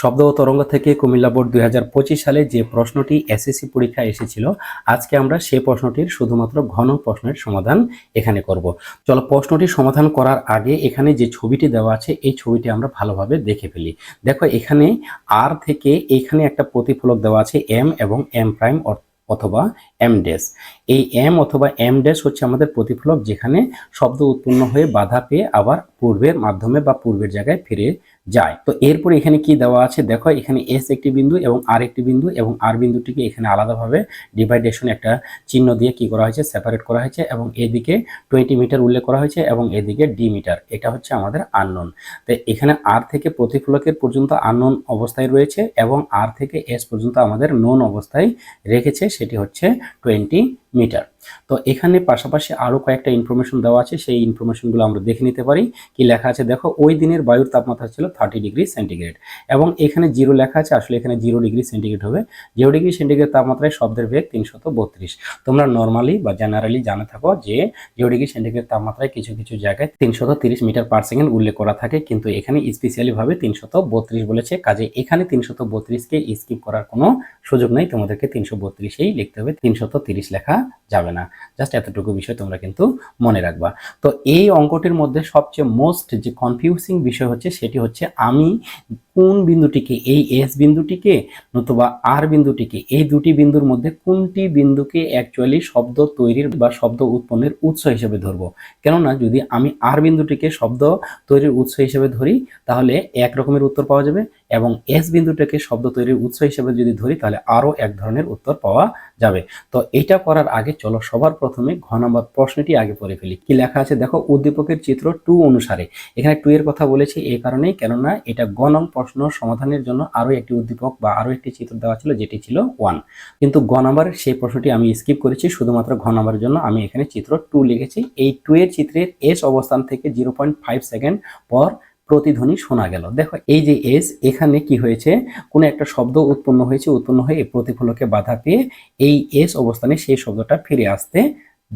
শব্দ ও তরঙ্গ থেকে কুমিল্লা বোর্ড দুই হাজার পঁচিশ সালে যে প্রশ্নটি এসএসসি পরীক্ষা এসেছিল, আজকে আমরা সেই প্রশ্নটির শুধুমাত্র ঘন প্রশ্নের সমাধান এখানে করব। চলো প্রশ্নটি সমাধান করার আগে এখানে যে ছবিটি দেওয়া আছে, এই ছবিটি আমরা ভালোভাবে দেখে ফেলি। দেখো, এখানে আর থেকে এখানে একটা প্রতিফলক দেওয়া আছে এম এবং এম প্রাইম অথবা এম ড্যাশ এই এম অথবা এম ড্যাশ হচ্ছে আমাদের প্রতিফলক যেখানে শব্দ উৎপন্ন হয়ে বাধা পেয়ে আবার পূর্বের মাধ্যমে বা পূর্বের জায়গায় ফিরে যায়। তো এরপর এখানে কি দেওয়া আছে? দেখো, এখানে এস একটি বিন্দু এবং আর একটি বিন্দু এবং আর বিন্দুটিকে এখানে আলাদাভাবে ডিভাইডেশন একটা চিহ্ন দিয়ে কি করা হয়েছে? সেপারেট করা হয়েছে এবং এদিকে টোয়েন্টি মিটার উল্লেখ করা হয়েছে এবং এদিকে ডি মিটার এটা হচ্ছে আমাদের আননোন তো এখানে আর থেকে প্রতিফলকের পর্যন্ত আননোন অবস্থায় রয়েছে এবং আর থেকে এস পর্যন্ত আমাদের নোন অবস্থায় রেখেছে। সেটি হচ্ছে টোয়েন্টি মিটার। তো এখানে পাশাপাশি আরও কয়েকটা ইনফরমেশন দেওয়া আছে, সেই ইনফরমেশনগুলো আমরা দেখে নিতে পারি। কি লেখা আছে? দেখো, ওই দিনের বায়ুর তাপমাত্রা ছিল থার্টি ডিগ্রি সেন্টিগ্রেড এবং এখানে জিরো লেখা আছে, আসলে এখানে জিরো ডিগ্রি সেন্টিগ্রেড হবে। জিরো ডিগ্রি সেন্টিগ্রেড তাপমাত্রায় শব্দের বেগ তিনশত বত্রিশ। তোমরা নর্মালি বা জেনারেলি জানে থাকো যে জিরো ডিগ্রি সেন্টিগ্রেড তাপমাত্রায় কিছু কিছু জায়গায় তিনশত তিরিশ মিটার পার সেকেন্ড উল্লেখ করা থাকে, কিন্তু এখানে স্পেশালি ভাবে তিনশত বত্রিশ বলেছে। কাজে এখানে তিনশত বত্রিশকে স্কিপ করার কোনো সুযোগ নেই, তোমাদেরকে তিনশো বত্রিশেই লিখতে হবে। তিনশত তিরিশ লেখা যাবে না। জাস্ট এতটুকু বিষয় তোমরা কিন্তু মনে রাখবা। তো এই অঙ্কটির মধ্যে সবচেয়ে মোস্ট যে কনফিউজিং বিষয় হচ্ছে সেটি হচ্ছে আমি কোন বিন্দুটিকে, এই এস বিন্দুটিকে নতুবা আর বিন্দুটিকে, এই দুটি বিন্দুর মধ্যে কোনটি বিন্দুকে অ্যাকচুয়ালি শব্দ তৈরির বা শব্দ উৎপন্নের উৎস হিসেবে ধরবো? কেননা যদি আমি আর বিন্দুটিকে শব্দ তৈরির উৎস হিসেবে ধরি, তাহলে এক রকমের উত্তর পাওয়া যাবে এবং এস বিন্দুটাকে শব্দ তৈরির উৎস হিসেবে যদি ধরি, তাহলে আরও এক ধরনের উত্তর পাওয়া যাবে। তো এটা করার আগে চলো সবার প্রথমে ঘ নম্বর প্রশ্নটি আগে পড়ে ফেলি। কি লেখা আছে? দেখো, উদ্দীপকের চিত্র টু অনুসারে। এখানে টু এর কথা বলেছি এই কারণেই, কেননা এটা গ নং প্রশ্ন সমাধানের জন্য আরও একটি উদ্দীপক বা আরও একটি চিত্র দেওয়া ছিল, যেটি ছিল ওয়ান কিন্তু গ নম্বরের সেই প্রশ্নটি আমি স্কিপ করেছি, শুধুমাত্র ঘ নম্বরের জন্য আমি এখানে চিত্র টু লিখেছি। এই টু এর চিত্রের এস অবস্থান থেকে জিরো পয়েন্ট ফাইভ সেকেন্ড পর প্রতিধ্বনি শোনা গেল। দেখো, এই যে এস এখানে কি হয়েছে? কোনো একটা শব্দ উৎপন্ন হয়েছে, উৎপন্ন হয়ে প্রতিফলকে বাধা পেয়ে এই এস অবস্থানে সেই শব্দটা ফিরে আসতে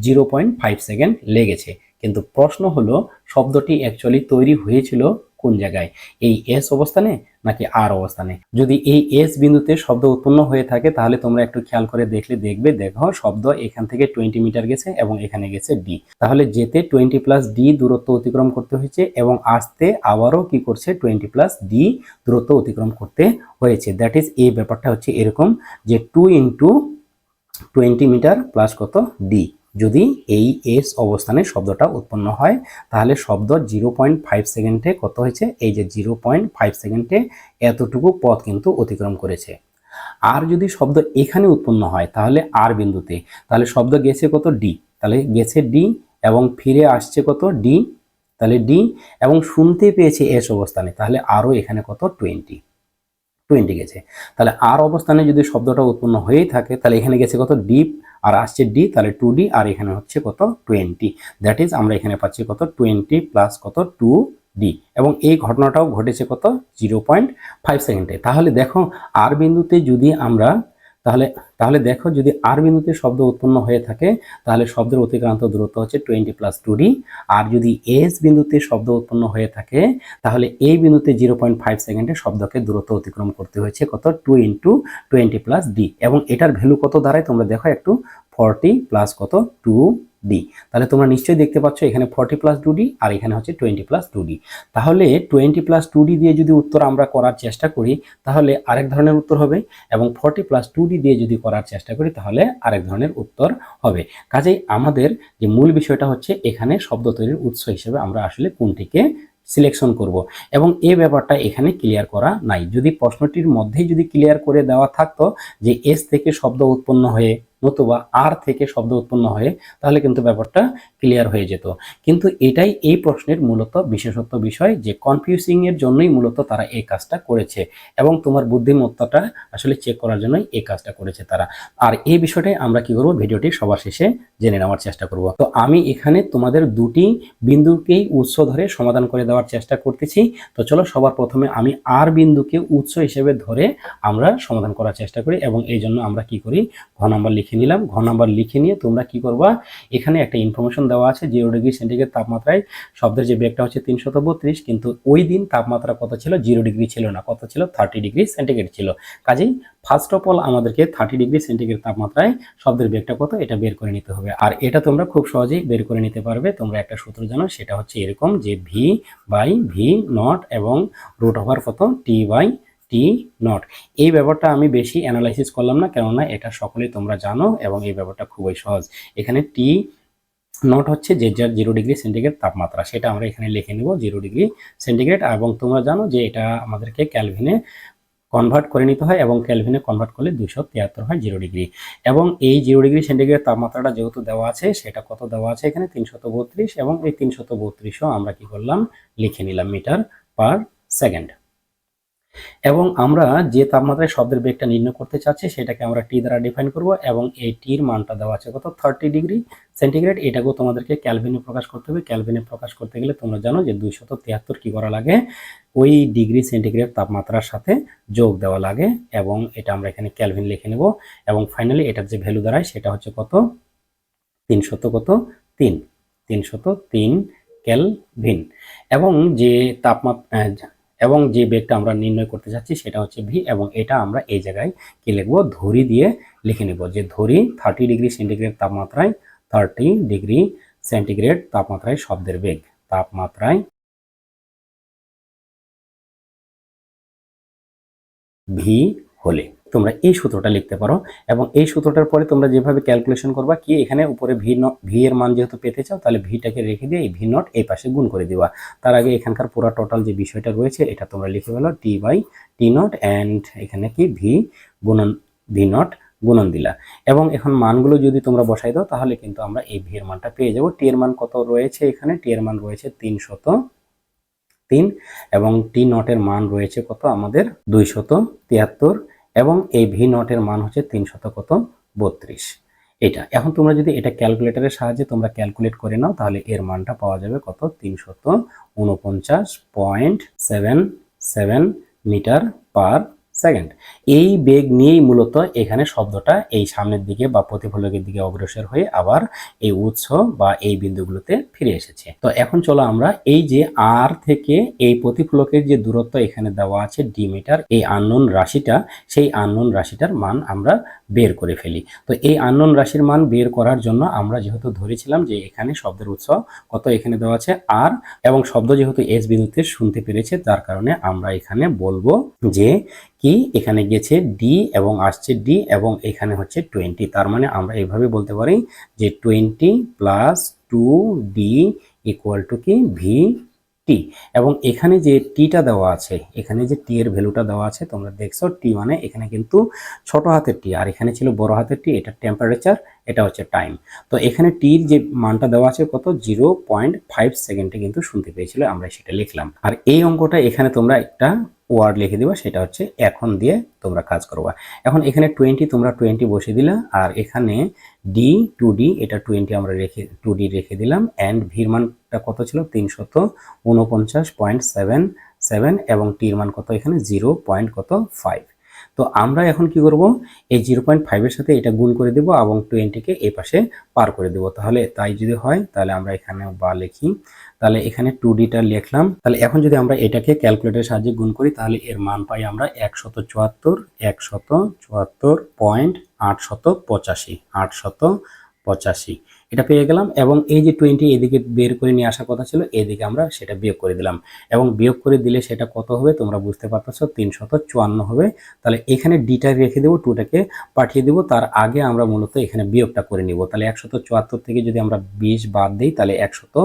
জিরো পয়েন্ট ফাইভ সেকেন্ড লেগেছে। কিন্তু প্রশ্ন হলো, শব্দটি অ্যাকচুয়ালি তৈরি হয়েছিল কোন জায়গায়? এই এস অবস্থানে নাকি আর অবস্থানে? যদি এই এস বিন্দুতে শব্দ উৎপন্ন হয়ে থাকে, তাহলে তোমরা একটু খেয়াল করে দেখলে দেখবে, দেখো শব্দ এখান থেকে টোয়েন্টি মিটার গেছে এবং এখানে গেছে ডি তাহলে যেতে টোয়েন্টি প্লাস ডি দূরত্ব অতিক্রম করতে হয়েছে এবং আসতে আবারও কি করছে টোয়েন্টি প্লাস ডি দূরত্ব অতিক্রম করতে হয়েছে। দ্যাট ইজ এই ব্যাপারটা হচ্ছে এরকম যে two into twenty metre plus কত ডি যদি এই এস অবস্থানে শব্দটা উৎপন্ন হয়, তাহলে শব্দ জিরো পয়েন্ট ফাইভ সেকেন্ডে কত হয়েছে? এই যে জিরো পয়েন্ট ফাইভ সেকেন্ডে এতটুকু পথ কিন্তু অতিক্রম করেছে। আর যদি শব্দ এখানে উৎপন্ন হয়, তাহলে আর বিন্দুতে, তাহলে শব্দ গেছে কত? ডি তাহলে গেছে ডি এবং ফিরে আসছে কত? ডি তাহলে ডি এবং শুনতে পেয়েছে এস অবস্থানে, তাহলে আরও এখানে কত? টোয়েন্টি টোয়েন্টি গেছে। তাহলে আর অবস্থানে যদি শব্দটা উৎপন্ন হয়েই থাকে, তাহলে এখানে গেছে কত? ডিপ আর আসছে ডি তাহলে টু ডি আর এখানে হচ্ছে কত? টোয়েন্টি দ্যাট ইজ আমরা এখানে পাচ্ছি কত? টোয়েন্টি প্লাস কত? টু ডি এবং এই ঘটনাটাও ঘটেছে কত? জিরো পয়েন্ট ফাইভ সেকেন্ডে তাহলে দেখো আর বিন্দুতে যদি আমরা তাহলে তাহলে দেখো যদি আর বিন্দুতে শব্দ উৎপন্ন হয়ে থাকে, তাহলে শব্দের অতিক্রান্ত দূরত্ব হচ্ছে টোয়েন্টি প্লাস টু ডি আর যদি এস বিন্দুতে শব্দ উৎপন্ন হয়ে থাকে, তাহলে এই বিন্দুতে জিরো পয়েন্ট ফাইভ সেকেন্ডে শব্দকে দূরত্ব অতিক্রম করতে হয়েছে কত? Two into twenty plus D এবং এটার ভ্যালু কত দাঁড়ায়? তোমরা দেখো একটু ফর্টি প্লাস কত? টু ডি তাহলে তোমরা নিশ্চয়ই দেখতে পাচ্ছ এখানে ফর্টি প্লাস টু ডি আর এখানে হচ্ছে টোয়েন্টি প্লাস টু ডি তাহলে টোয়েন্টি প্লাস টু ডি দিয়ে যদি উত্তর আমরা করার চেষ্টা করি, তাহলে আরেক ধরনের উত্তর হবে এবং ফর্টি প্লাস টু ডি দিয়ে যদি করার চেষ্টা করি, তাহলে আরেক ধরনের উত্তর হবে। কাজেই আমাদের যে মূল বিষয়টা হচ্ছে এখানে শব্দ তৈরির উৎস হিসেবে আমরা আসলে কোনটিকে সিলেকশন করব এবং এই ব্যাপারটা এখানে ক্লিয়ার করা নাই। যদি প্রশ্নটির মধ্যেই যদি ক্লিয়ার করে দেওয়া থাকতো যে এস থেকে শব্দ উৎপন্ন হয়ে নতুবা আর থেকে শব্দ উৎপন্ন হয়ে, তাহলে কিন্তু ব্যাপারটা ক্লিয়ার হয়ে যেত। কিন্তু এটাই এই প্রশ্নের মূলত বিশেষত্ব বিষয় যে কনফিউজিং এর জন্যই মূলত তারা এই কাজটা করেছে এবং তোমার বুদ্ধিমত্তাটা আসলে চেক করার জন্যই এই কাজটা করেছে তারা। আর এই বিষয়টাই আমরা কি করব? ভিডিওটি সবার শেষে জেনে নেওয়ার চেষ্টা করব। তো আমি এখানে তোমাদের দুটি বিন্দুকেই উৎস ধরে সমাধান করে দেওয়ার চেষ্টা করতেছি। তো চলো সবার প্রথমে আমি আর বিন্দুকে উৎস হিসেবে ধরে আমরা সমাধান করার চেষ্টা করি এবং এই জন্য আমরা কি করি? ঘ নম্বর লিখে লিখে নিলাম, ঘ নাম্বার লিখে নিয়ে তোমরা কি করবা? এখানে একটা ইনফরমেশন দেওয়া আছে জিরো ডিগ্রি সেন্টিগ্রেড তাপমাত্রায় শব্দের যে বেগটা হচ্ছে তিনশত বত্রিশ, কিন্তু ওই দিন তাপমাত্রা কত ছিল? জিরো ডিগ্রি ছিল না। কত ছিল? থার্টি ডিগ্রি সেন্টিগ্রেড ছিল। কাজেই ফার্স্ট অফ অল আমাদেরকে থার্টি ডিগ্রি সেন্টিগ্রেড তাপমাত্রায় শব্দের বেগটা কত? এটা বের করে নিতে হবে। আর এটা তোমরা খুব সহজেই বের করে নিতে পারবে। তোমরা একটা সূত্র জানো, সেটা হচ্ছে এরকম যে ভি বাই ভি নট এবং রুট ওভার কত? টি বাই টি নট এই ব্যাপারটা আমি বেশি অ্যানালাইসিস করলাম না, কেননা এটা সকলেই তোমরা জানো এবং এই ব্যাপারটা খুবই সহজ। এখানে টি নট হচ্ছে যে যার জিরো ডিগ্রি সেন্টিগ্রেড তাপমাত্রা, সেটা আমরা এখানে লিখে নেব জিরো ডিগ্রি সেন্টিগ্রেড এবং তোমরা জানো যে এটা আমাদেরকে ক্যালভিনে কনভার্ট করে নিতে হয় এবং ক্যালভিনে কনভার্ট করলে দুশো তিয়াত্তর হয় জিরো ডিগ্রি এবং এই জিরো ডিগ্রি সেন্টিগ্রেড তাপমাত্রাটা যেহেতু দেওয়া আছে, সেটা কত দেওয়া আছে এখানে? তিনশত বত্রিশ এবং এই তিনশত বত্রিশও আমরা কি করলাম? লিখে নিলাম মিটার পার সেকেন্ড এবং আমরা যে তাপমাত্রায় শব্দের বেগটা নির্ণয় করতে চাচ্ছি, সেটাকে আমরা টি দ্বারা ডিফাইন করব এবং এই টির মানটা দেওয়া আছে কত? থার্টি ডিগ্রি সেন্টিগ্রেড এটাকেও তোমাদেরকে ক্যালভিনে প্রকাশ করতে হবে। ক্যালভিনে প্রকাশ করতে গেলে তোমরা জানো যে দুইশত তিয়াত্তর কী করা লাগে? ওই ডিগ্রি সেন্টিগ্রেড তাপমাত্রার সাথে যোগ দেওয়া লাগে এবং এটা আমরা এখানে ক্যালভিন লিখে নেব এবং ফাইনালি এটার যে ভ্যালু দাঁড়ায় সেটা হচ্ছে কত? তিনশত কত? তিন। তিনশত তিন ক্যালভিন এবং যে তাপমাত্রা এবং যে বেগটা আমরা নির্ণয় করতে যাচ্ছি সেটা হচ্ছে ভি এবং এটা আমরা এই জায়গায় কি লিখব? ধরি দিয়ে লিখে নেব যে ধরি থার্টি ডিগ্রি সেন্টিগ্রেড তাপমাত্রায় থার্টি ডিগ্রি সেন্টিগ্রেড তাপমাত্রায় শব্দের বেগ। তাপমাত্রায় ভি হলে। তোমরা এই সূত্রটা লিখতে পারো এবং এই সূত্রটার পরে তোমরা যেভাবে ক্যালকুলেশন করবা, কি এখানে উপরে ভি ভি এর মান যেহেতু পেতে চাও, তাহলে ভিটাকে রেখে দিয়ে এই ভি নট এই পাশে গুণ করে দিবা। তার আগে এখানকার পুরো টোটাল যে বিষয়টা রয়েছে, এটা তোমরা লিখে ফেলো T by T naught and এখানে কি ভি গুণন ভি নট গুণন দিলা। এবং এখন মানগুলো যদি তোমরা বসাই দাও, তাহলে কিন্তু আমরা এই ভি এর মানটা পেয়ে যাব। টি এর মান কত রয়েছে এখানে? টি এর মান রয়েছে তিনশত তিন এবং টি নটের মান রয়েছে কত? আমাদের দুইশত তিয়াত্তর। এবং এই ভি নটের মান হচ্ছে তিনশত কত বত্রিশ। এটা, এখন তোমরা যদি এটা ক্যালকুলেটরের সাহায্যে তোমরা ক্যালকুলেট করে নাও, তাহলে এর মানটা পাওয়া যাবে কত? তিনশত উনপঞ্চাশ point seven seven metre per second এই বেগ নিয়েই মূলত এখানে শব্দটা এই সামনের দিকে বা প্রতিফলকের দিকে অগ্রসর হয়ে আবার এই উৎস বা এই বিন্দুগুলোতে ফিরে এসেছে। তো এখন চলো আমরা এই যে আর থেকে এই প্রতিফলকের যে দূরত্ব এখানে দেওয়া আছে ডি মিটার এই আননোন রাশিটা, সেই আননোন রাশিটার মান আমরা বের করে ফেলি। তো এই আননোন রাশির মান বের করার জন্য আমরা যেহেতু ধরেছিলাম যে এখানে শব্দের উৎস কত এখানে দেওয়া আছে আর এবং শব্দ যেহেতু এস বিন্দুতে শুনতে পেরেছে তার কারণে আমরা এখানে বলব যে কি? এখানে গেছে ডি এবং আসছে ডি এবং এখানে হচ্ছে টোয়েন্টি তার মানে আমরা এইভাবে বলতে পারি যে twenty plus two D equal to কি? ভি টি এবং এখানে যে টিটা দেওয়া আছে, এখানে যে টি এর ভ্যালুটা দেওয়া আছে, তোমরা দেখছ টি মানে এখানে কিন্তু ছোট হাতের টি আর এখানে ছিল বড় হাতের টি এটা টেম্পারেচার এটা হচ্ছে টাইম তো এখানে টির যে মানটা দেওয়া আছে কত? জিরো পয়েন্ট ফাইভ সেকেন্ডে কিন্তু শুনতে পেয়েছিল, আমরা সেটা লিখলাম। আর এই অঙ্কটা এখানে তোমরা একটা ওয়ার্ড লিখে দিবা, সেটা হচ্ছে এখন দিয়ে তোমরা কাজ করবা। এখন এখানে টোয়েন্টি তোমরা টোয়েন্টি বসে দিলা, আর এখানে ডি টু ডি এটা টোয়েন্টি আমরা রেখে টু ডি রেখে দিলাম অ্যান্ড ভির মানটা কত ছিল? তিনশত উনপঞ্চাশ পয়েন্ট সেভেন সেভেন এবং টির মান কত এখানে? জিরো পয়েন্ট কত ফাইভ তো আমরা এখন কি করব? এই জিরো পয়েন্ট ফাইভের সাথে এটা গুণ করে দেবো এবং টোয়েন্টিকে এই পাশে পার করে দেবো। তাহলে তাই যদি হয়, তাহলে আমরা এখানে বা লিখি তাহলে এখানে টু ডিটা লিখলাম। তাহলে এখন যদি আমরা এটাকে ক্যালকুলেটারের সাহায্যে গুণ করি, তাহলে এর মান পাই আমরা একশত চুয়াত্তর একশত চুয়াত্তর পয়েন্ট আটশত পঁচাশি আটশত পঁচাশি। এটা পেয়ে গেলাম এবং এই যে টোয়েন্টি এদিকে বের করে নিয়ে আসার কথা ছিল, এদিকে আমরা সেটা বিয়োগ করে দিলাম। এবং বিয়োগ করে দিলে সেটা কত হবে তোমরা বুঝতে পারতেছ, তিনশত চুয়ান্ন হবে। তাহলে এখানে ডিটা রেখে দেবো টুটাকে পাঠিয়ে দেবো, তার আগে আমরা মূলত এখানে বিয়োগটা করে নিব। তাহলে একশত চুয়াত্তর থেকে যদি আমরা বিশ বাদ দিই, তাহলে একশত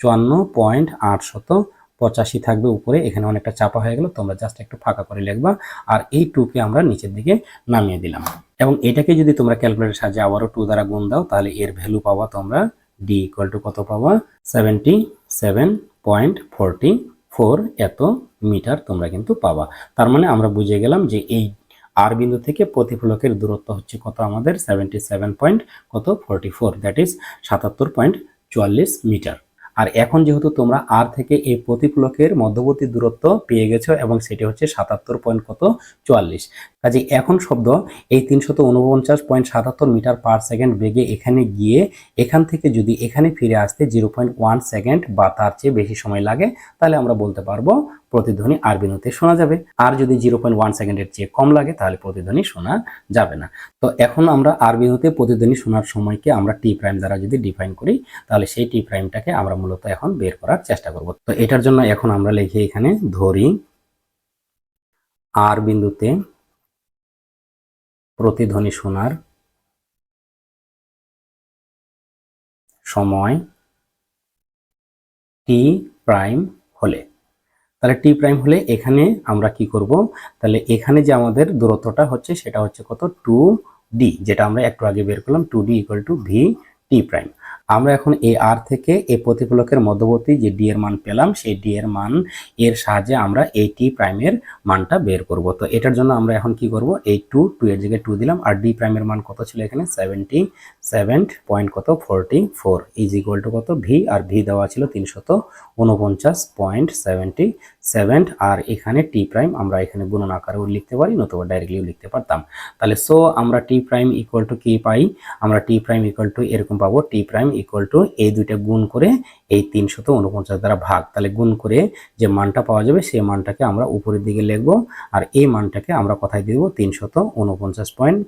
চুয়ান্ন পয়েন্ট আটশত পঁচাশি থাকবে উপরে, এখানে অনেকটা চাপা হয়ে গেল, তোমরা জাস্ট একটু ফাঁকা করে লিখবা। আর এই টুকে আমরা নিচের দিকে নামিয়ে দিলাম। এবং এটাকে যদি তোমরা ক্যালকুলেটার সাহায্যে আবারও টু দ্বারা গুণ দাও, তাহলে এর ভ্যালু পাবা তোমরা ডি ইকুয়াল টু কত পাবা? Seventy seven point forty four এত মিটার তোমরা কিন্তু পাবা। তার মানে আমরা বুঝে গেলাম যে এই আর বিন্দু থেকে প্রতিফলকের দূরত্ব হচ্ছে কত আমাদের? সেভেন্টি সেভেন পয়েন্ট কত? ফোরটি ফোর দ্যাট ইজ সাতাত্তর পয়েন্ট চুয়াল্লিশ মিটার। আর এখন যেহেতু তোমরা আর থেকে এই প্রতিফলকের মধ্যবর্তী দূরত্ব পেয়ে গেছো এবং সেটি হচ্ছে সাতাত্তর পয়েন্ট কত চুয়াল্লিশ। কাজে এখন শব্দ এই তিনশত উনপঞ্চাশ পয়েন্ট সাতাত্তর মিটার পার সেকেন্ড বেগে এখানে গিয়ে এখান থেকে যদি এখানে ফিরে আসতে জিরো পয়েন্ট ওয়ান সেকেন্ড বা তার চেয়ে বেশি সময় লাগে, তাহলে আমরা বলতে পারব প্রতিধ্বনি আর বিনুতে শোনা যাবে। আর যদি জিরো পয়েন্ট ওয়ান সেকেন্ডের চেয়ে কম লাগে, তাহলে প্রতিধ্বনি শোনা যাবে না। তো এখন আমরা আর বিনুতে, প্রতিধ্বনি শোনার সময়কে আমরা টি প্রাইম দ্বারা যদি ডিফাইন করি, তাহলে সেই টি প্রাইমটাকে আমরা মূলত এখন বের করার চেষ্টা করব। তো এটার জন্য এখন আমরা লিখি এখানে, ধরি আর বিন্দুতে প্রতিধ্বনি শোনার সময় টি প্রাইম হলে। তাহলে টি প্রাইম হলে এখানে আমরা কি করব? তাহলে এখানে যে আমাদের দূরত্বটা হচ্ছে সেটা হচ্ছে কত? টু ডি যেটা আমরা একটু আগে বের করলাম two D equal to V T prime আমরা এখন এ আর থেকে এ প্রতিফলকের মধ্যবর্তী যে ডি এর মান পেলাম, সেই ডি এর মান এর সাহায্যে আমরা এই টি প্রাইমের মানটা বের করব। তো এটার জন্য আমরা এখন কি করব? এই টু টু এর জায়গায় টু দিলাম আর ডি প্রাইমের মান কত ছিল এখানে? সেভেন্টি সেভেন পয়েন্ট কত? Forty four is equal to কত? ভি আর ভি দেওয়া ছিল তিনশত উনপঞ্চাশ পয়েন্ট সেভেন্টি সেভেন আর এখানে টি প্রাইম আমরা এখানে গুণন আকারেও লিখতে পারি, নতুবা ডাইরেক্টলিও লিখতে পারতাম। তাহলে সো আমরা টি প্রাইম ইকুয়াল টু কি পাই? আমরা টি প্রাইম ইকুয়াল টু এরকম পাবো টি প্রাইম ইকুয়াল টু এই দুইটা গুণ করে এই তিনশত উনপঞ্চাশ দ্বারা ভাগ। তাহলে গুণ করে যে মানটা পাওয়া যাবে, সেই মানটাকে আমরা উপরের দিকে লিখব আর এই মানটাকে আমরা কোথায় দিয়ে দেবো? তিনশত উনপঞ্চাশ পয়েন্ট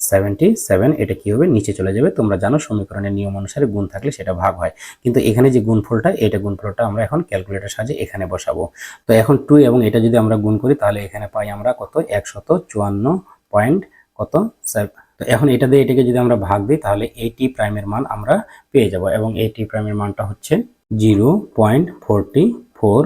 সেভেন্টি সেভেন এটা কি হবে? নিচে চলে যাবে। তোমরা জানো সমীকরণের নিয়ম অনুসারে গুণ থাকলে সেটা ভাগ হয়। কিন্তু এখানে যে গুণফলটা এটা গুণফলটা আমরা এখন ক্যালকুলেটর সাহায্যে এখানে বসাবো। তো এখন টু এবং এটা যদি আমরা গুণ করি, তাহলে এখানে পাই আমরা কত? একশত চুয়ান্ন পয়েন্ট কত? তো এখন এটা দিয়ে এটাকে যদি আমরা ভাগ দিই, তাহলে এই টি প্রাইমের মান আমরা পেয়ে যাব এবং এই প্রাইমের মানটা হচ্ছে zero point forty four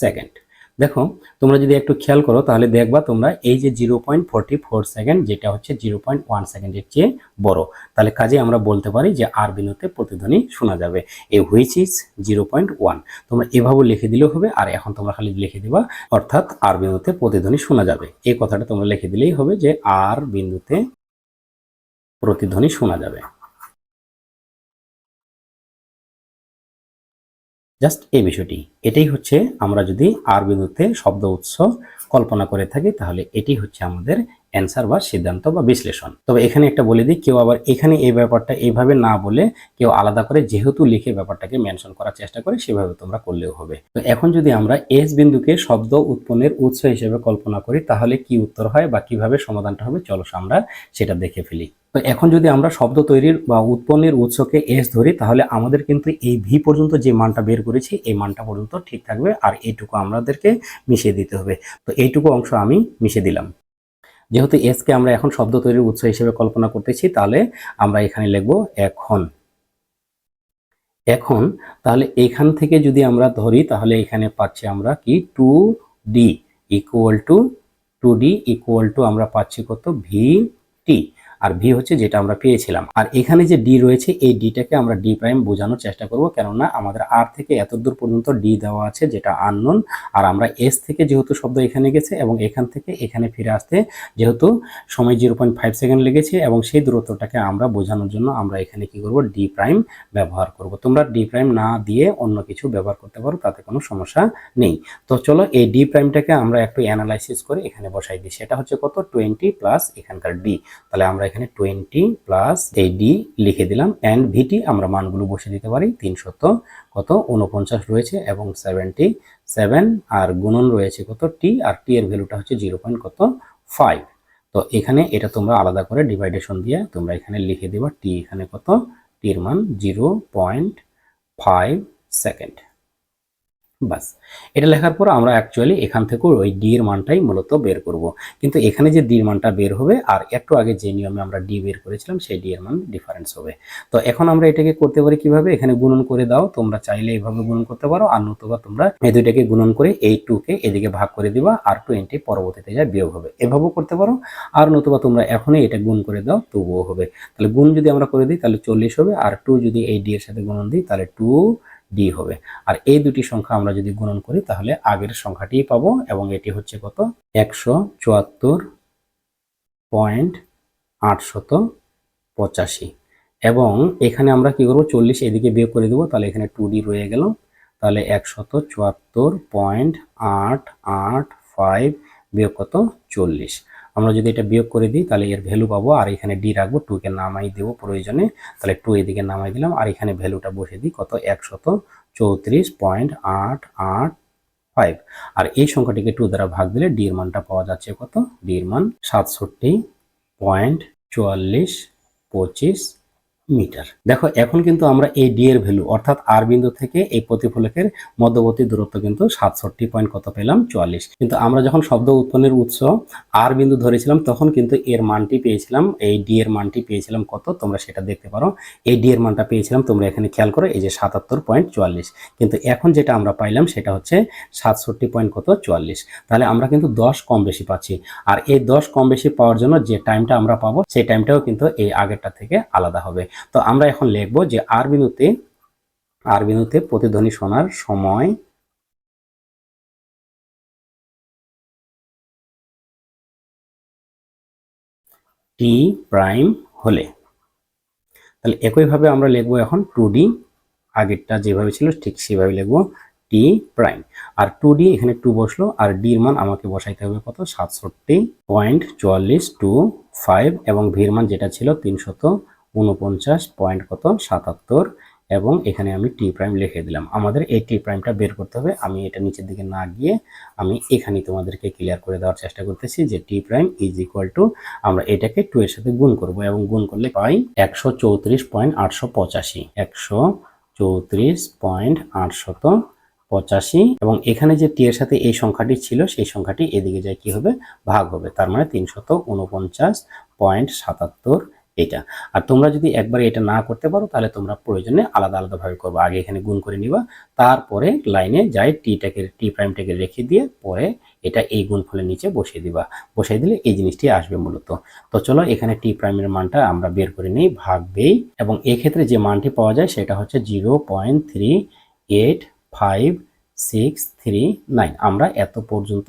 second দেখো, তোমরা যদি একটু খেয়াল করো, তাহলে দেখবা তোমরা এই যে zero point forty four second যেটা হচ্ছে জিরো পয়েন্ট ওয়ান সেকেন্ডের চেয়ে বড়। তাহলে কাজে আমরা বলতে পারি যে আর বিনুতে প্রতিধ্বনি শোনা যাবে। এই which is zero point one তোমরা এভাবে লিখে দিলেও হবে, আর এখন তোমরা খালি লিখে দিবা, অর্থাৎ আর বিন্দুতে প্রতিধ্বনি শোনা যাবে। এই কথাটা তোমরা লিখে দিলেই হবে যে আর বিন্দুতে প্রতিধ্বনি শোনা যাবে। জাস্ট এই বিষয়টি, এটাই হচ্ছে আমরা যদি আর বিন্দুতে শব্দ উৎস কল্পনা করে থাকি, তাহলে এটি হচ্ছে আমাদের অ্যান্সার বা সিদ্ধান্ত বা বিশ্লেষণ। তবে এখানে একটা বলে দিই, কেউ আবার এখানে এই ব্যাপারটা এইভাবে না বলে কেউ আলাদা করে যেহেতু লিখে ব্যাপারটাকে মেনশন করার চেষ্টা করে, সেভাবে তোমরা করলেও হবে। তো এখন যদি আমরা এস বিন্দুকে শব্দ উৎপন্নের উৎস হিসেবে কল্পনা করি, তাহলে কি উত্তর হয় বা কীভাবে সমাধানটা হবে, চলো আমরা সেটা দেখে ফেলি। তো এখন যদি আমরা শব্দ তৈরির বা উৎপন্নের উৎসকে এস ধরি, তাহলে আমাদের কিন্তু এই ভি পর্যন্ত যে মানটা বের করেছি, এই মানটা পর্যন্ত ঠিক থাকবে, আর এইটুকু আমাদেরকে মিশিয়ে দিতে হবে। তো এইটুকু অংশ আমি মিশিয়ে দিলাম। যেহেতু এসকে আমরা এখন শব্দ তৈরির উৎস হিসেবে কল্পনা করতেছি, তাহলে আমরা এখানে লিখব এখন। এখন, তাহলে এখান থেকে যদি আমরা ধরি, তাহলে এখানে পাচ্ছি আমরা কি? Two D equal to two D equal to আমরা পাচ্ছি কত? ভি টি আর ভি হচ্ছে যেটা আমরা পেয়েছিলাম। আর এখানে যে ডি রয়েছে, এই ডিটাকে আমরা ডি প্রাইম বোঝানোর চেষ্টা করব, কেননা আমাদের আর থেকে এত দূর পর্যন্ত ডি দেওয়া আছে যেটা আননোন আর আমরা এস থেকে যেহেতু শব্দ এখানে গেছে এবং এখান থেকে এখানে ফিরে আসতে যেহেতু সময় জিরো পয়েন্ট ফাইভ সেকেন্ড লেগেছে এবং সেই দূরত্বটাকে আমরা বোঝানোর জন্য আমরা এখানে কি করব ডি প্রাইম ব্যবহার করব। তোমরা ডি প্রাইম না দিয়ে অন্য কিছু ব্যবহার করতে পারো, তাতে কোনো সমস্যা নেই। তো চলো এই ডি প্রাইমটাকে আমরা একটু অ্যানালাইসিস করে এখানে বসাই দিই। সেটা হচ্ছে কত? টোয়েন্টি প্লাস এখানকার ডি তাহলে আমরা এখানে টোয়েন্টি প্লাস এই ডি লিখে দিলাম অ্যান্ড ভিটি আমরা মানগুলো বসে দিতে পারি তিনশত কত উনপঞ্চাশ রয়েছে এবং সেভেন্টি সেভেন আর গুণন রয়েছে কত টি আর টি এর ভ্যালুটা হচ্ছে জিরো পয়েন্ট কত ফাইভ তো এখানে এটা তোমরা আলাদা করে ডিভাইডেশন দিয়ে তোমরা এখানে লিখে দেবা টি এখানে কত টির মান জিরো পয়েন্ট ফাইভ সেকেন্ড বাস। এটা লেখার পর আমরা অ্যাকচুয়ালি এখান থেকে ওই ডি মানটাই মূলত বের করব। কিন্তু এখানে যে ডি মানটা বের হবে আর একটু আগে যে নিয়মে আমরা ডি বের করেছিলাম, সেই ডি এর মান ডিফারেন্স হবে। তো এখন আমরা এটাকে করতে পারি কীভাবে? এখানে গুণন করে দাও, তোমরা চাইলে এইভাবে গুণন করতে পারো, আর নতুবা তোমরা এই দুইটাকে গুণন করে এই টু কে এদিকে ভাগ করে দিবা, আর টোয়েন্টি পরবর্তীতে যা বিয়োগ হবে। এভাবেও করতে পারো, আর নতুবা তোমরা এখনই এটা গুণ করে দাও, তবুও হবে। তাহলে গুণ যদি আমরা করে দিই, তাহলে চল্লিশ হবে, আর টু যদি এই ডি এর সাথে গুণন দিই, তাহলে টু ডি হবে। আর এই দুটি সংখ্যা আমরা যদি গুণন করি, তাহলে আগের সংখ্যাটি পাবো এবং এটি হচ্ছে কত? একশো চুয়াত্তর পয়েন্ট আটশত পঁচাশি। এবং এখানে আমরা কি করব? চল্লিশ এদিকে বিয়োগ করে দেবো, তাহলে এখানে টু ডি রয়ে গেল। তাহলে একশত চুয়াত্তর পয়েন্ট আট আট ফাইভ বিয়োগ কত? চল্লিশ। আমরা যদি এটা বিয়োগ করে দিই, তাহলে এর ভ্যালু পাবো, আর এখানে ডি রাখব টুকে নামাই দেবো প্রয়োজনে। তাহলে টু এদিকে নামাই দিলাম, আর এখানে ভ্যালুটা বসে দিই, কত? একশত চৌত্রিশ পয়েন্ট আট আট ফাইভ আর এই সংখ্যাটিকে টু দ্বারা ভাগ দিলে ডি এর মানটা পাওয়া যাচ্ছে কত? ডি এর মান সাতষট্টি পয়েন্ট চুয়াল্লিশ পঁচিশ মিটার। দেখো, এখন কিন্তু আমরা এই ডি এর ভ্যালু, অর্থাৎ আর বিন্দু থেকে এই প্রতিফলকের মধ্যবর্তী দূরত্ব কিন্তু সাতষট্টি পয়েন্ট কত পেলাম? চুয়াল্লিশ। কিন্তু আমরা যখন শব্দ উৎপন্নের উৎস আর বিন্দু ধরেছিলাম, তখন কিন্তু এর মানটি পেয়েছিলাম, এই ডি এর মানটি পেয়েছিলাম কত? তোমরা সেটা দেখতে পারো। এই ডি এর মানটা পেয়েছিলাম, তোমরা এখানে খেয়াল করো, এই যে সাতাত্তর পয়েন্ট চুয়াল্লিশ। কিন্তু এখন যেটা আমরা পাইলাম, সেটা হচ্ছে সাতষট্টি পয়েন্ট কত? চুয়াল্লিশ। তাহলে আমরা কিন্তু দশ কম বেশি পাচ্ছি। আর এই দশ কম বেশি পাওয়ার জন্য যে টাইমটা আমরা পাবো, সেই টাইমটাও কিন্তু এই আগেরটা থেকে আলাদা হবে। তো আমরা এখন লিখব যে আর বিন্দুতে আর বিন্দুতে প্রতিধ্বনি শোনার সময় টি প্রাইম হলে। তাহলে একইভাবে আমরা লিখব এখন টু ডি আগেরটা যেভাবে ছিল ঠিক সেভাবে লিখব টি প্রাইম আর টু ডি এখানে টু বসল, আর ডির মান আমাকে বসাইতে হবে কত? সাতষট্টি পয়েন্ট চুয়াল্লিশ টু ফাইভ এবং ভির মান যেটা ছিল তিনশত উনপঞ্চাশ পয়েন্ট কত? সাতাত্তর। এবং এখানে আমি টি প্রাইম লিখে দিলাম। আমাদের এই টি প্রাইমটা বের করতে হবে। আমি এটা নিচের দিকে না গিয়ে আমি এখানে তোমাদেরকে ক্লিয়ার করে দেওয়ার চেষ্টা করতেছি যে T prime is equal to আমরা এটাকে টু এর সাথে গুণ করব এবং গুণ করলে পাই একশো চৌত্রিশ পয়েন্ট আটশো পঁচাশি। একশো চৌত্রিশ পয়েন্ট আটশত পঁচাশি। এবং এখানে যে টি এর সাথে এই সংখ্যাটি ছিল, সেই সংখ্যাটি এদিকে যায় কি হবে? ভাগ হবে। তার মানে তিনশত উনপঞ্চাশ পয়েন্ট সাতাত্তর এটা। আর তোমরা যদি একবারে এটা না করতে পারো, তাহলে তোমরা প্রয়োজনে আলাদা আলাদাভাবে করবে। আগে এখানে গুণ করে নিবা। তারপরে লাইনে যাই টিটাকে টি প্রাইমটাকে রেখে দিয়ে পরে এটা এই গুণফলের নিচে বসিয়ে দিবা। বসিয়ে দিলে এই জিনিসটি আসবে মূলত। তো চলো এখানে টি প্রাইমের মানটা আমরা বের করে নিই, ভাগ দেই। এবং এক্ষেত্রে যে মানটি পাওয়া যায় সেটা হচ্ছে zero point three eight five six three nine আমরা এত পর্যন্ত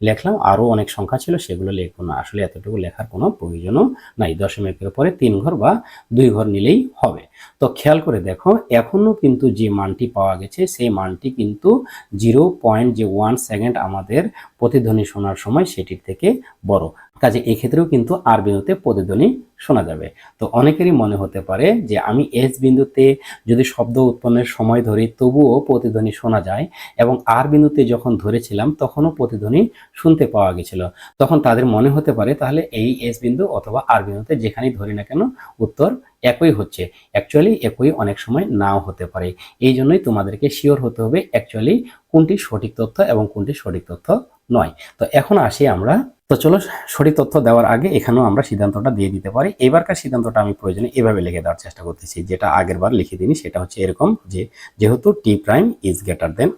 লেখলাম আরও অনেক সংখ্যা ছিল, সেগুলো লিখব না। আসলে এতটুকু লেখার কোনো প্রয়োজনও নাই। দশমিকের পরে তিন ঘর বা দুই ঘর নিলেই হবে। তো খেয়াল করে দেখো এখনও কিন্তু যে মানটি পাওয়া গেছে, সেই মানটি কিন্তু জিরো পয়েন্ট যে ওয়ান সেকেন্ড আমাদের প্রতিধ্বনি শোনার সময় সেটির থেকে বড়। কাজে এক্ষেত্রেও কিন্তু আর বিন্দুতে প্রতিধ্বনি শোনা যাবে। তো অনেকেরই মনে হতে পারে যে আমি এস বিন্দুতে যদি শব্দ উৎপন্নের সময় ধরি তবুও প্রতিধ্বনি শোনা যায় এবং আর বিন্দুতে যখন ধরেছিলাম তখনও প্রতিধ্বনি শুনতে পাওয়া গেছিল। তখন তাদের মনে হতে পারে তাহলে এই এস বিন্দু অথবা আর বিন্দুতে যেখানেই ধরি না কেন উত্তর একই হচ্ছে। অ্যাকচুয়ালি একই অনেক সময় নাও হতে পারে। এই জন্যই তোমাদেরকে শিওর হতে হবে অ্যাকচুয়ালি কোনটি সঠিক তথ্য এবং কোনটি সঠিক তথ্য নয়। তো এখন আসি আমরা। তো চলো সঠিক তথ্য দেওয়ার আগে এখানেও আমরা সিদ্ধান্তটা দিয়ে দিতে পারি। এবারকার সিদ্ধান্তটা আমি প্রয়োজনে এভাবে লিখে দেওয়ার চেষ্টা করতেছি, যেটা আগের বার লিখে দিনি সেটা হচ্ছে এরকম যে, যেহেতু T prime is greater than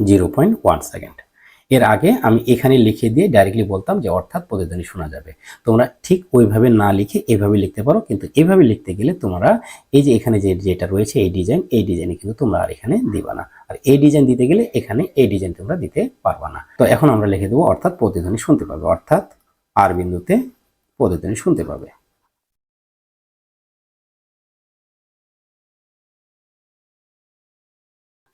zero point one second এর আগে আমি এখানে লিখে দিয়ে ডাইরেক্টলি বলতাম যে অর্থাৎ প্রতিধ্বনি শোনা যাবে। তোমরা ঠিক ওইভাবে না লিখে এভাবে লিখতে পারো, কিন্তু এভাবে লিখতে গেলে তোমরা এই যে এখানে যে যেটা রয়েছে এই ডিজাইন এই ডিজাইনে কিন্তু তোমরা আর এখানে দিবা না। আর এই ডিজাইন দিতে গেলে এখানে এই ডিজাইন তোমরা দিতে পারবা না। তো এখন আমরা লিখে দেবো অর্থাৎ প্রতিধ্বনি শুনতে পাবে, অর্থাৎ আর বিন্দুতে প্রতিধ্বনি শুনতে পাবে।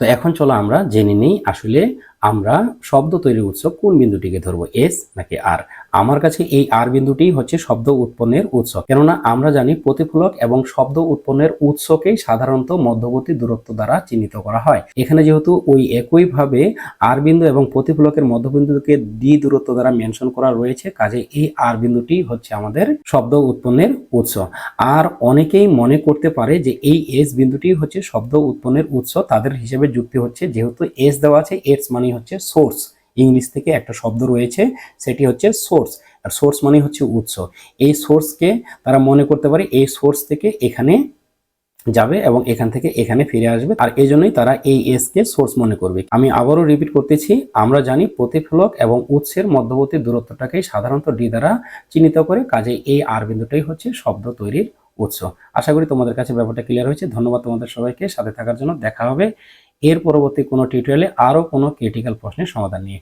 তো এখন চলো আমরা জেনে নিই আসলে আমরা শব্দ তৈরির উৎস কোন বিন্দুটিকে ধরবো এস নাকি আর আমার কাছে এই আর বিন্দুটি হচ্ছে শব্দ উৎপন্নের উৎস। কেননা আমরা জানি প্রতিফলক এবং শব্দ উৎপন্নের উৎসকেই সাধারণত মধ্যবর্তী দূরত্ব দ্বারা চিহ্নিত করা হয়। এখানে যেহেতু ওই একইভাবে আর বিন্দু এবং প্রতিফলকের মধ্যবিন্দুকে ডি দূরত্ব দ্বারা মেনশন করা রয়েছে, কাজে এই আর বিন্দুটি হচ্ছে আমাদের শব্দ উৎপন্নের উৎস। আর অনেকেই মনে করতে পারে যে এই এস বিন্দুটি হচ্ছে শব্দ উৎপন্নের উৎস, তাদের হিসেবে যুক্তি হচ্ছে যেহেতু এস দেওয়া আছে এস মানে হচ্ছে সোর্স ইংলিশ থেকে একটা শব্দ রয়েছে, সেটি হচ্ছে সোর্স আর সোর্স মানে হচ্ছে উৎস। এই সোর্সকে তারা মনে করতে পারে এই সোর্স থেকে এখানে যাবে এবং এখান থেকে এখানে ফিরে আসবে। আর এই জন্যই তারা এই এস কে সোর্স মনে করবে। আমি আবারও রিপিট করতেছি, আমরা জানি প্রতিফলক এবং উৎসের মধ্যবর্তী দূরত্বটাকেই সাধারণত ডি দ্বারা চিহ্নিত করে কাজে এই আর বিন্দুটাই হচ্ছে শব্দ তৈরির উৎস। আশা করি তোমাদের কাছে ব্যাপারটা ক্লিয়ার হয়েছে। ধন্যবাদ তোমাদের সবাইকে। সাথে থাকার জন্য দেখা হবে এর পরবর্তী কোনো টিউটোরিয়ালে আরও কোনো ক্রিটিক্যাল প্রশ্নের সমাধান নিয়ে।